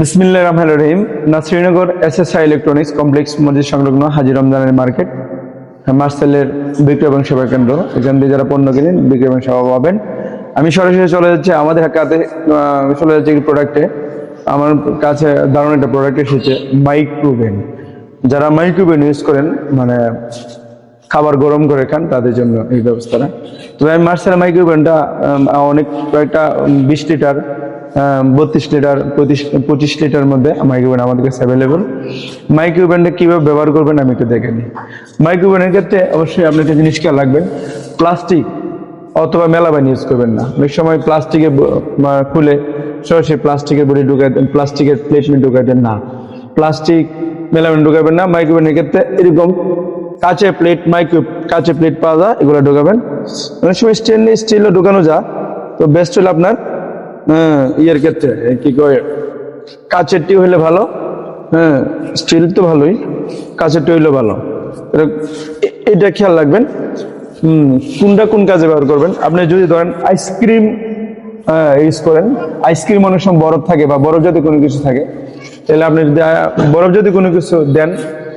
বিসমিল্লাহ রহমান রহিম। না Srinagar S S I electronics complex মসজিদ সংলগ্ন হাজি রমজানের মার্কেট। মার্সেলের বিক্রয় এবং সেবা কেন্দ্র। এখান থেকে যারা পণ্য কিনেন, বিক্রয় এবং সেবা পাবেন। আমি সরাসরি চলে যাচ্ছি আমাদের কাছে চলে যাচ্ছি প্রোডাক্টে আমার কাছে দারুণ একটা প্রোডাক্ট এসেছে মাইক্রোভেন যারা মাইক্রোভেন ইউজ করেন মানে খাবার গরম করে খান, তাদের জন্য এই ব্যবস্থাটা। তবে আমি মার্সেল মাইক্রোওভেনটা অনেক কয়েকটা বিশ লিটার বত্রিশ লিটার, পঁচিশ লিটার মধ্যে মাইক্রোভেন আমাদের কাছে অ্যাভেলেবল মাইক্রোওভেনটা কীভাবে ব্যবহার করবেন আমি একটু দেখে নিই। মাইক্রোওভেনের ক্ষেত্রে অবশ্যই আপনি একটা জিনিস খেয়াল রাখবেন প্লাস্টিক অথবা মেলাবাইন ইউজ করবেন না। অনেক সময় প্লাস্টিকের খুলে সরাসরি প্লাস্টিকের বডি ঢুকাই দেন প্লাস্টিকের প্লেটমেন্ট ঢুকাই দেন, না। প্লাস্টিক মেলাবেন ঢুকাবেন না মাইক্রোওভেনের ক্ষেত্রে এরকম কাঁচের প্লেট মাইক্রো কাঁচের প্লেট পাওয়া যায়, এগুলো ঢুকাবেন। অনেক সময় স্টেনলেস স্টিলও ঢুকানো যায়, তো বেস্ট হলো আপনার ইয়ের ক্ষেত্রে কি কয় কাঁচেরটি হলে ভালো হ্যাঁ স্টিল তো ভালোই কাঁচেরটি হইলে ভালো। এটা- খেয়াল রাখবেন, হুম, কোনটা কোন কাজে ব্যবহার করবেন? আপনি যদি ধরেন আইসক্রিম ইউজ করেন আইসক্রিম অনেক সময় বরফ থাকে বা বরফ যদি কোনো কিছু থাকে, তাহলে আপনি যদি বরফ যদি কোনো কিছু দেন,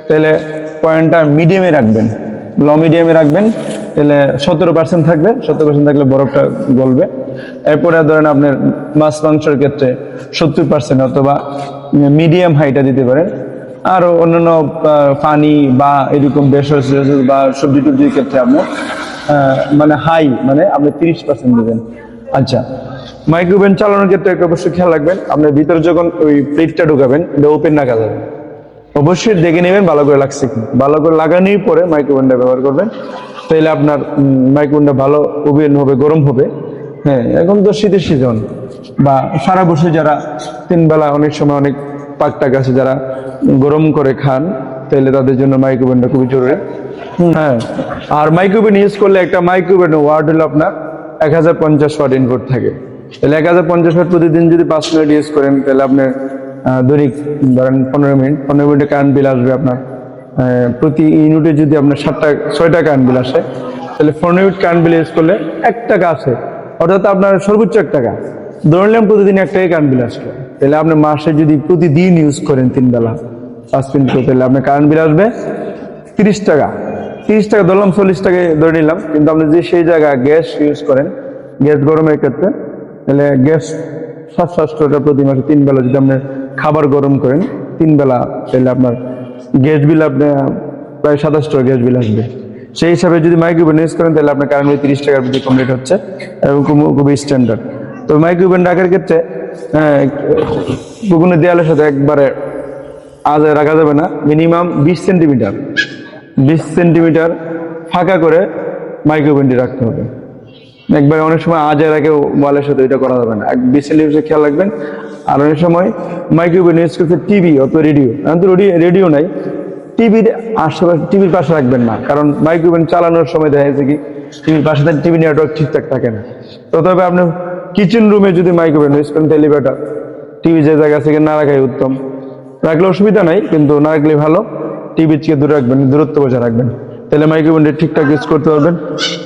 তাহলে পয়েন্টটা মিডিয়ামে রাখবেন লো মিডিয়ামে রাখবেন তাহলে সতেরো পার্সেন্ট থাকবে সত্তর পার্সেন্ট থাকলে বরফটা গলবে। এরপরে ধরেন আপনার মাছ মাংসের ক্ষেত্রে সত্তর পার্সেন্ট অথবা মিডিয়াম হাইটা দিতে পারেন। আর অন্যান্য পানি বা এরকম বেসর বা সবজি টবজির ক্ষেত্রে আপনার মানে হাই মানে আপনি তিরিশ পার্সেন্ট দেবেন। আচ্ছা মাইক্রোওভেন চালানোর ক্ষেত্রে একটা অবশ্যই খেয়াল রাখবেন, আপনার ভিতরে যখন ওই প্লেটটা ঢুকাবেন, এটা ওপেন রাখা যাবে অবশ্যই দেখে নেবেন, ভালো করে লাগছে কি ভালো করে লাগানোর পরে মাইক্রোওভেনটা ব্যবহার করবেন। তাহলে আপনার মাইক্রোওভেনটা ভালো, ওভেন হবে, গরম হবে। হ্যাঁ এখন তো শীতের সিজন বা সারা বছর যারা তিন বেলা অনেক সময় অনেক পাক টাক আছে যারা গরম করে খান তাহলে তাদের জন্য মাইক্রোওভেনটা খুবই জরুরি। হ্যাঁ আর মাইক্রোওভেন ইউজ করলে একটা মাইক্রোওভেন ওয়ার্ড হলো আপনার এক হাজার পঞ্চাশ ওয়াট ইনপুট থাকে। তাহলে এক হাজার পঞ্চাশ ওয়াট প্রতিদিন যদি পাঁচ মিনিট ইউজ করেন তাহলে আপনার দৈনিক ধরেন পনেরো মিনিট, পনেরো মিনিটে কারেন্ট বিল আসবে আপনার। প্রতি ইউনিটে যদি আপনার সাতটা, ছয়টা কারেন্ট বিল আসে, তাহলে পনেরো মিনিট কারেন্ট বিল ইউজ করলে এক টাকা আসে অর্থাৎ আপনার সর্বোচ্চ এক টাকা ধরে নিলাম প্রতিদিন এক টাকা কারেন্ট বিল আসবে তাহলে আপনি মাসে যদি প্রতিদিন ইউজ করেন তিন বেলা, পাঁচ করে, তাহলে আপনার কারেন্ট বিল আসবে তিরিশ টাকা। তিরিশ টাকা, ধরলাম চল্লিশ টাকায় ধরে নিলাম, কিন্তু আপনি যদি সেই জায়গায় গ্যাস ইউজ করেন গ্যাস গরমের ক্ষেত্রে, তাহলে গ্যাস সাত সাতশো টাকা প্রতি মাসে তিন বেলা যদি আপনি খাবার গরম করেন, তিন বেলা তাহলে আপনার গ্যাস বিল আপনার প্রায় সাতাশ টাকা গ্যাস বিল আসবে। সেই হিসাবে যদি মাইক্রোওভেন ইউজ করেন, তাহলে আপনার কারেন্ট তিরিশ টাকার প্রতি কমপ্লিট হচ্ছে, এবং খুব- খুবই স্ট্যান্ডার্ড তো মাইক্রোওভেন রাখার ক্ষেত্রে কোনো দেয়ালের সাথে একবারে আজ রাখা যাবে না। মিনিমাম বিশ সেন্টিমিটার বিশ সেন্টিমিটার ফাঁকা করে মাইক্রোওভেনটি রাখতে হবে। একবার অনেক সময় আজ রাখে ওয়ালের সাথে এটা করা যাবে না। বিশ সেন্টিমিটার খেয়াল রাখবেন, আর অনেক সময় মাইক্রোওভেন ইউজ করতে টিভি অত রেডিও, এখন তো রেডিও নাই, টিভির আশেপাশে টিভির পাশে রাখবেন না, কারণ মাইক্রোওভেন চালানোর সময় দেখা যাচ্ছে কি, টিভির পাশে টিভি নেটওয়ার্ক ঠিকঠাক থাকে না। তো তবে আপনি কিচেন রুমে যদি মাইক্রোওভেন ইউজ করেন, তাহলে বেটার টিভি যে জায়গা থেকে না রাখাই উত্তম। রাখলে অসুবিধা নাই, কিন্তু না রাখলে ভালো। টিভির থেকে দূরে রাখবেন, দূরত্ব বজায় রাখবেন। তাহলে মাইক্রোওভেনটা ঠিকঠাক ইউজ করতে পারবেন।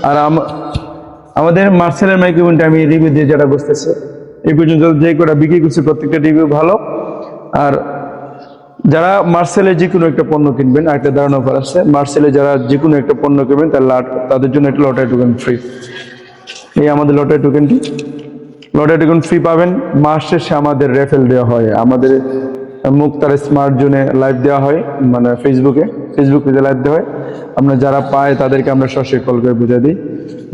আর আম- আমাদের মার্সেলের মাইক্রোওভেনটা আমি রিভিউ দিয়ে যারা বসতেছে, এই পর্যন্ত যে কটা বিক্রি করছি, প্রত্যেকটা রিভিউ ভালো। আর যারা মার্সেলে যে কোনো একটা পণ্য কিনবেন একটা ধারণা অফার আছে, মার্সেলে যারা যে কোনো একটা পণ্য কিনবেন, তার লাট- তাদের জন্য একটা লটারি টোকেন ফ্রি এই আমাদের লটারি টোকেনটি লটারি টোকেন ফ্রি পাবেন। মাস শেষে আমাদের রেফেল দেওয়া হয়। আমাদের মুক্তার স্মার্ট জোনে লাইভ দেওয়া হয় মানে ফেসবুকে ফেসবুক পেজে লাইভ দেওয়া হয়। আমরা যারা পায় তাদেরকে আমরা সরাসরি কল করে বুঝিয়ে দিই।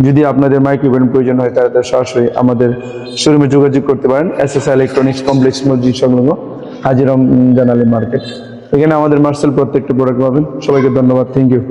যদি আপনাদের মাইক্রোওভেন প্রয়োজন হয় তাদের সরাসরি আমাদের শোরুমে যোগাযোগ করতে পারেন। এস এস ইলেকট্রনিক্স কমপ্লেক্স মসজিদ সংলগ্ন হাজিরম জানালি মার্কেট। এখানে আমাদের মার্সেল প্রত্যেকটা প্রোডাক্ট পাবেন। সবাইকে ধন্যবাদ। Thank you